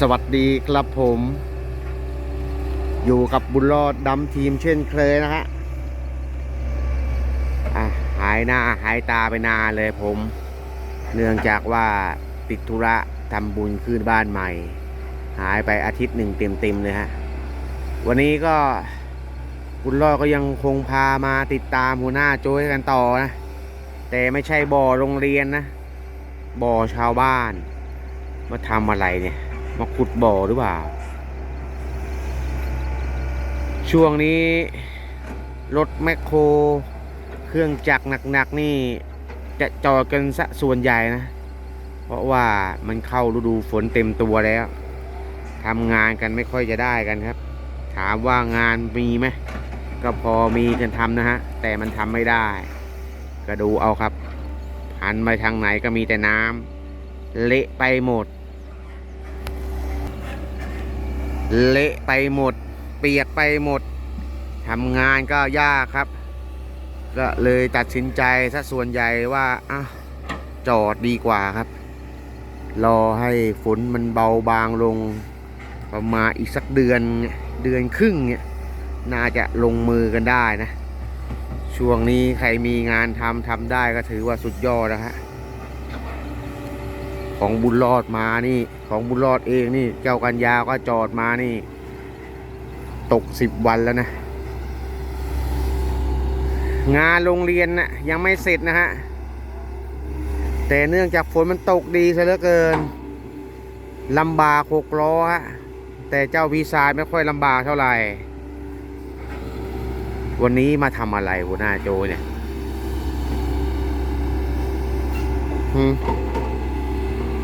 สวัสดีครับผม อยู่กับบุญรอดดำทีมเช่นเคยนะฮะอะหายหน้าหายตาไปนานเลยผม เนื่องจากว่าติดธุระทำบุญขึ้นบ้านใหม่ หายไปอาทิตย์หนึ่งเต็มๆเลยฮะ วันนี้ก็บุญรอดก็ยังคงพามาติดตามหัวหน้าโจ้ยกันต่อนะ แต่ไม่ใช่บ่อโรงเรียนนะ บ่อชาวบ้านมาทำอะไรเนี่ย มาขุดบ่อหรือเปล่า ช่วงนี้ รถแมคโคร เครื่องจักรหนักๆนี่ จะจอดกันซะส่วนใหญ่นะ เพราะว่ามันเข้าฤดูฝนเต็มตัวแล้วทำงานกันไม่ค่อยจะได้กันครับ ถามว่างานมีไหมก็พอมีกันทำนะฮะ แต่มันทำไม่ได้ ก็ดูเอาครับหันไปทางไหนก็มีแต่น้ำเละไปหมด เละไปหมด เปียกไปหมดทำงานก็ยากครับ ก็เลยตัดสินใจซะส่วนใหญ่ว่าอะจอดดีกว่าครับ รอให้ฝนมันเบาบางลง ประมาณอีกสักเดือนเดือนครึ่งเนี่ยน่าจะลงมือกันได้นะ ช่วงนี้ใครมีงานทำทำได้ก็ถือว่าสุดยอดนะฮะ ของบุญรอดมานี่ ของบุญรอดเองนี่ เจ้ากัญญาก็จอดมานี่ ตกสิบวันแล้วนะ งานโรงเรียนนะ่ะยังไม่เสร็จนะฮะ แต่เนื่องจากฝนมันตกดีซะเหลือเกินลำบากหกล้อฮะแต่เจ้าพีซายไม่ค่อยลำบากเท่าไหร่ วันนี้มาทำอะไรหัวหน้าโจเนี่ยหืม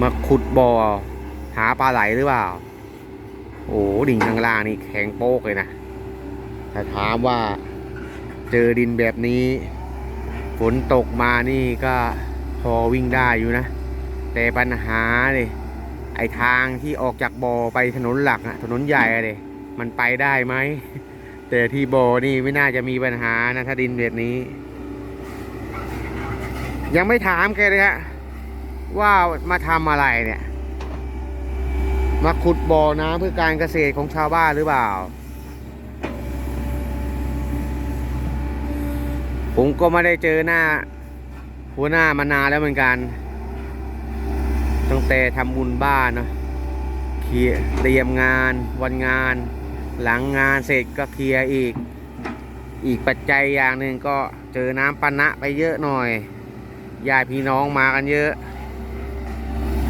มาขุดบ่อ หาปลาไหลหรือเปล่า โอ้ดิ่งข้างล่างนี่แข็งโป๊กเลยนะถ้าถามว่าเจอดินแบบนี้ ฝนตกมานี่ก็พอวิ่งได้อยู่นะ แต่ปัญหาเลยไอทางที่ออกจากบ่อไปถนนหลักอะถนนใหญ่อะเลยมันไปได้ไหม แต่ที่บ่อนี่ไม่น่าจะมีปัญหานะ ถ้าดินแบบนี้ ยังไม่ถามแกเลยฮะ ว่ามาทำอะไรเนี่ย มาขุดบ่อน้ำเพื่อการเกษตรของชาวบ้านหรือเปล่า ผมก็ไม่ได้เจอหน้า หัวหน้ามานานแล้วเหมือนกันตั้งแต่ทำบุญบ้านเนาะเคลียร์เตรียมงานวันงาน หลังงานเสร็จก็เคลียร์อีก อีกปัจจัยอย่างหนึ่งก็เจอน้ำปนะไปเยอะหน่อยญาติพี่น้องมากันเยอะ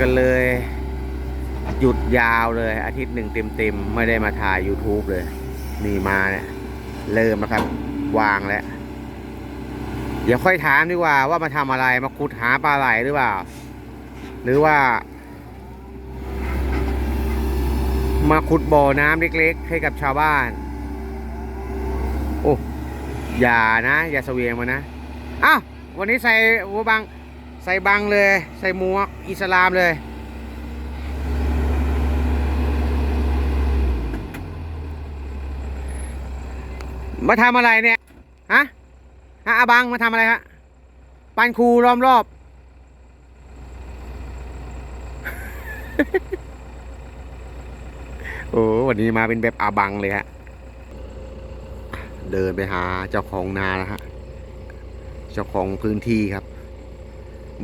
ก็เลย หยุดยาวเลย อาทิตย์หนึ่งเต็มๆ ไม่ได้มาถ่าย YouTube เลย นี่มาเนี่ย เริ่มแล้วครับ วางแล้ว เดี๋ยวค่อยถามดีกว่าว่ามาทำอะไรมาขุดหาปลาไหลหรือเปล่า หรือว่า มาขุดบ่อน้ำเล็กๆ ให้กับชาวบ้าน โอ้อย่านะ อย่าเสวียงมานะอ้าววันนี้ใส่หัวบัง ใส่บังเลย ใส่หมวก อิสลามเลย มาทำอะไรเนี่ย ฮะ ฮะอาบังมาทำอะไรฮะปันครูล้อมรอบ โอ้วันนี้มาเป็นแบบอาบังเลยฮะ เดินไปหาเจ้าของนาแล้วฮะ เจ้าของพื้นที่ครับ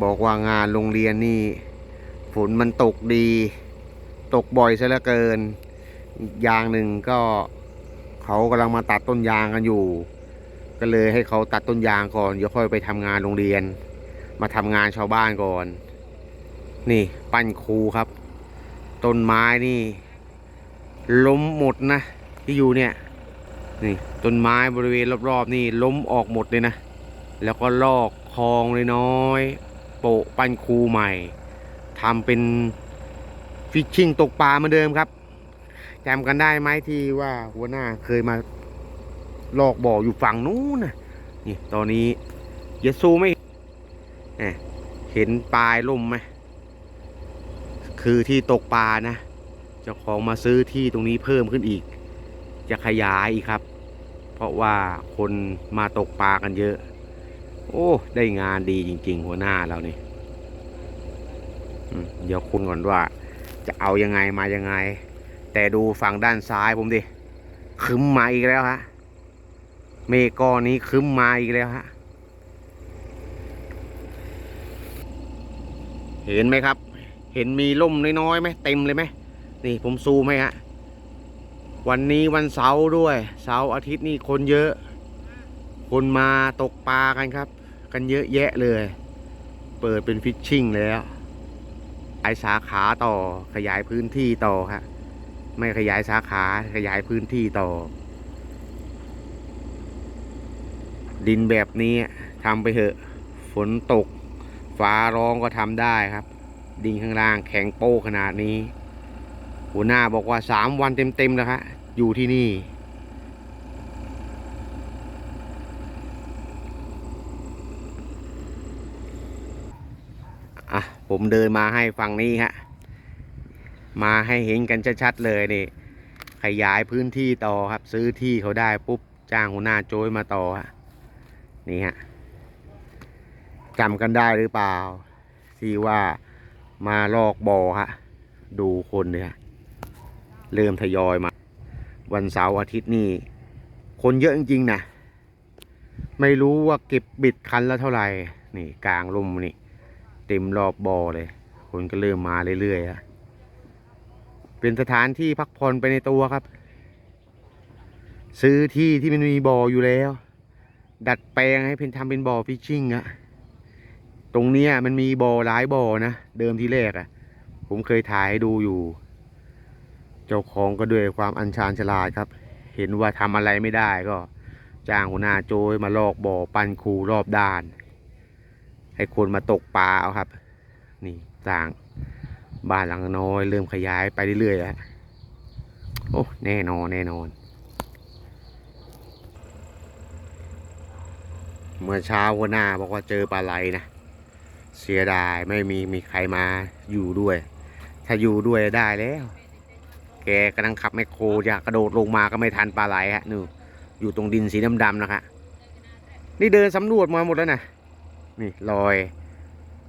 บอกว่างานโรงเรียนนี่ฝนมันตกดี ตกบ่อยซะเหลือเกินยางหนึ่งก็เขากำลังมาตัดต้นยางกันอยู่ ก็เลยให้เขาตัดต้นยางก่อนเดี๋ยวค่อยไปทำงานโรงเรียน มาทำงานชาวบ้านก่อน นี่ปั้นครูครับ ต้นไม้นี่ล้มหมดนะที่อยู่เนี่ยนี่ต้นไม้บริเวณรอบๆนี่ล้มออกหมดเลยนะ แล้วก็ลอกคลองเลยน้อย โปะปั้นคูใหม่ทำเป็นฟิชชิ่งตกปลาเหมือนเดิมครับจำกันได้ไหมที่ว่าหัวหน้าเคยมาลอกบ่ออยู่ฝั่งนู้นนะนี่ตอนนี้เยซูไม่เห็นปลายล่มไหมคือที่ตกปลานะเจ้าของมาซื้อที่ตรงนี้เพิ่มขึ้นอีก จะขยายอีกครับ เพราะว่าคนมาตกปลากันเยอะ โอ้ ได้งานดีจริง ๆ หัวหน้าเรานี่เดี๋ยวคุณก่อนว่า จะเอายังไงมายังไง แต่ดูฝั่งด้านซ้ายผมดิคึมมาอีกแล้วฮะเมกอนี้คึมมาอีกแล้วฮะเห็นไหมครับ เห็นมีล่มน้อยๆไหมเต็มเลยไหมนี่ผมซูมให้ฮะวันนี้วันเสาร์ด้วย เสาร์อาทิตย์นี่คนเยอะ คนมาตกปลากันครับ กันเยอะแยะเลย เปิดเป็นฟิชชิ่งแล้วไอสาขาต่อขยายพื้นที่ต่อฮะไม่ขยายสาขาขยายพื้นที่ต่อ ดินแบบนี้ทำไปเถอะ ฝนตก ฟ้าร้องก็ทำได้ครับ ดินข้างล่างแข็งโป้ขนาดนี้ หัวหน้าบอกว่าสามวันเต็มๆแล้วครับอยู่ที่นี่ อะผมเดินมาให้ฝั่งนี้ฮะ มาให้เห็นกันชัดๆเลยนี่ ขยายพื้นที่ต่อครับ ซื้อที่เขาได้ปุ๊บจ้างหัวหน้าโจยมาต่อฮะนี่ฮะจำกันได้หรือเปล่าที่ว่ามาลอกบ่อฮะ ดูคนเลยฮะเริ่มทยอยมา วันเสาร์อาทิตย์นี่คนเยอะจริงๆนะไม่รู้ว่าเก็บบิดคันละเท่าไหร่ นี่กลางลมนี่ เต็มรอบบ่อเลย คนก็เริ่มมาเรื่อยๆฮะเป็นสถานที่พักผ่อนไปในตัวครับ ซื้อที่ที่มันมีบ่ออยู่แล้ว ดัดแปลงให้เป็นทำเป็นบ่อฟิชชิ่งอะตรงเนี้ยมันมีบ่อหลายบ่อนะ เดิมทีแรกอะผมเคยถ่ายให้ดูอยู่ เจ้าของก็ด้วยความอัญชานฉลาดครับ เห็นว่าทำอะไรไม่ได้ก็ จ้างหัวหน้าโจยมาลอกบ่อปันคูรอบด้าน ให้คนมาตกปลาเอาครับ นี่สร้างบ้านหลังน้อย เริ่มขยายไปเรื่อยๆแล้วโอ้แน่นอนแน่นอน เมื่อเช้าหัวหน้าบอกว่าเจอปลาไหลนะเสียดายไม่มีมีใครมาอยู่ด้วย ถ้าอยู่ด้วยได้แล้ว แกกำลังขับแมคโครจะกระโดดลงมาก็ไม่ทันปลาไหลฮะนู่นอยู่ตรงดินสีดำๆนะคะนี่เดินสำรวจมาหมดแล้วนะ นี่ลอย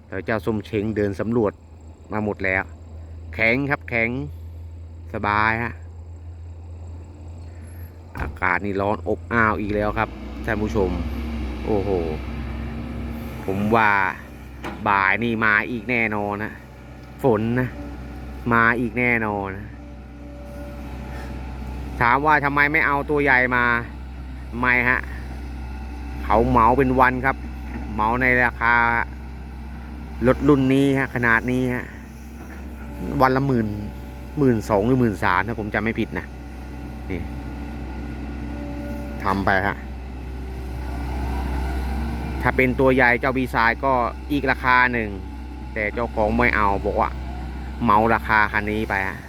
เดี๋ยวเจ้าส้มเชงเดินสำรวจมาหมดแล้ว แข็งครับแข็งสบายฮะอากาศนี่ร้อนอบอ้าวอีกแล้วครับท่านผู้ชม โอ้โห ผมว่าบ่ายนี่มาอีกแน่นอนนะฝนนะ มาอีกแน่นอนนะถามว่าทำไมไม่เอาตัวใหญ่มา ไม่ฮะ เขาเหมาเป็นวันครับ เหมาในราคารถรุ่นนี้ฮะ ขนาดนี้ฮะ วันละหมื่นหมื่นสองหรือหมื่นสามถ้าผมจำไม่ผิดนะ นี่ทำไปฮะ ถ้าเป็นตัวใหญ่เจ้าบีซายก็อีกราคาหนึ่ง แต่เจ้าของไม่เอาบอกว่าเมาราคาคันนี้ไปฮะ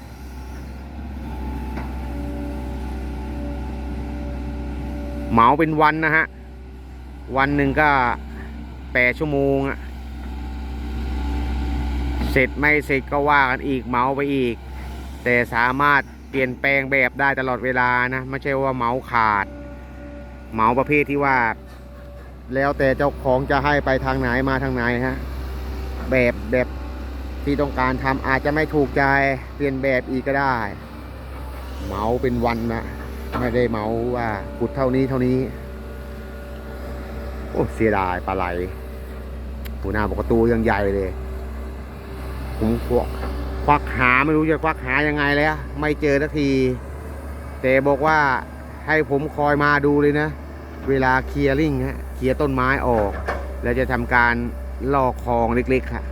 เมาเป็นวันนะฮะ วันหนึ่งก็ แปดชั่วโมงอะเสร็จไม่เสร็จก็ว่ากันอีกเมาไปอีก แต่สามารถเปลี่ยนแปลงแบบได้ตลอดเวลานะไม่ใช่ว่าเมาขาด เมาประเภทที่ว่า แล้วแต่เจ้าของจะให้ไปทางไหนมาทางไหนฮะแบบแบบที่ต้องการทำอาจจะไม่ถูกใจเปลี่ยนแบบอีกก็ได้ เมาเป็นวันนะไม่ได้เมาว่าขุดเท่านี้เท่านี้ โอ้เสียดายปลาไหล หัวหน้าบอกว่าตัวยังใหญ่เลย ผมควักควักหาไม่รู้จะควักหายังไงแล้วไม่เจอทันที แต่บอกว่าให้ผมคอยมาดูเลยนะ เวลาเคลียร์ลิงฮะเคลียร์ต้นไม้ออก แล้วจะทำการลอกคลองเล็กๆค่ะ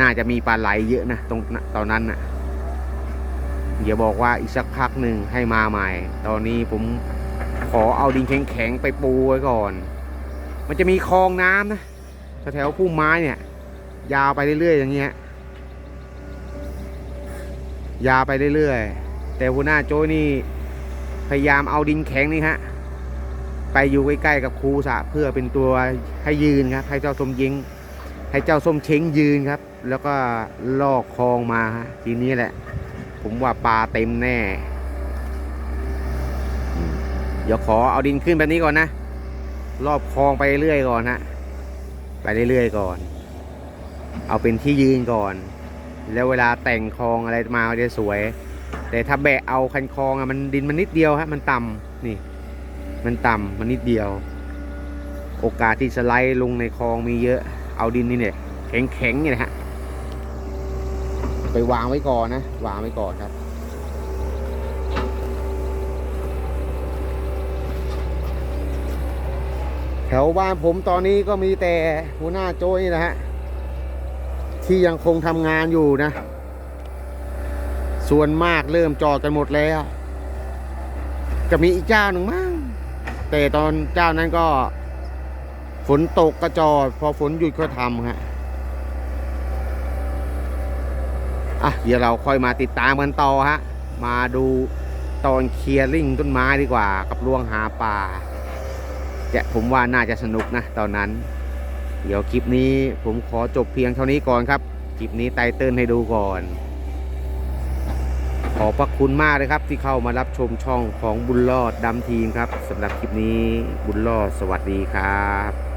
น่าจะมีปลาไหลเยอะนะตรงตอนนั้นนะ่ะอย่าบอกว่าอีกสักพักหนึ่งให้มาใหม่ ตอนนี้ผมขอเอาดินแข็งๆไปปูไว้ก่อน มันจะมีคลองน้ำนะ แถวพุ่มไม้เนี่ย ยาวไปเรื่อยๆอย่างเงี้ยยาวไปเรื่อยๆ แต่หัวหน้าโจ้นี่ พยายามเอาดินแข็งนี่ฮะ ไปอยู่ใกล้ๆกับครูสะเพื่อเป็นตัวให้ยืนครับ ให้เจ้าส้มยิง ให้เจ้าส้มเช้งยืนครับ แล้วก็ลอกคลองมาฮะทีนี้แหละ ผมว่าปลาเต็มแน่ เดี๋ยวขอเอาดินขึ้นแบบนี้ก่อนนะ รอบคลองไปเรื่อยก่อนฮะ ไปเรื่อยๆก่อน เอาเป็นที่ยืนก่อน แล้วเวลาแต่งคลองอะไรมาจะสวย แต่ถ้าแบะเอาคันคลองอะมันดินมันนิดเดียวฮะมันต่ำนี่ มันต่ำมันนิดเดียว โอกาสที่สไลด์ลงในคลองมีเยอะ เอาดินนี่เนี่ยแข็งแข็งๆเนี่ยนะฮะไปวางไว้ก่อนนะ วางไว้ก่อนครับ แถวบ้านผมตอนนี้ก็มีแต่หัวหน้าโจ้นี่นะฮะ ที่ยังคงทำงานอยู่นะ ส่วนมากเริ่มจอดกันหมดแล้ว จะมีอีกเจ้าหนึ่งมั้งแต่ตอนเจ้านั้นก็ ฝนตกก็จอด พอฝนหยุดก็ทำฮะอะเดี๋ยวเราค่อยมาติดตามกันต่อฮะ มาดูตอนเคลียร์ลิงต้นไม้ดีกว่า กับลวงหาป่า จะผมว่าน่าจะสนุกนะตอนนั้น เดี๋ยวคลิปนี้ผมขอจบเพียงเท่านี้ก่อนครับ คลิปนี้ไตเติ้ลให้ดูก่อน ขอบพระคุณมากเลยครับที่เข้ามารับชมช่องของบุญรอดดำทีมครับสำหรับคลิปนี้บุญรอดสวัสดีครับ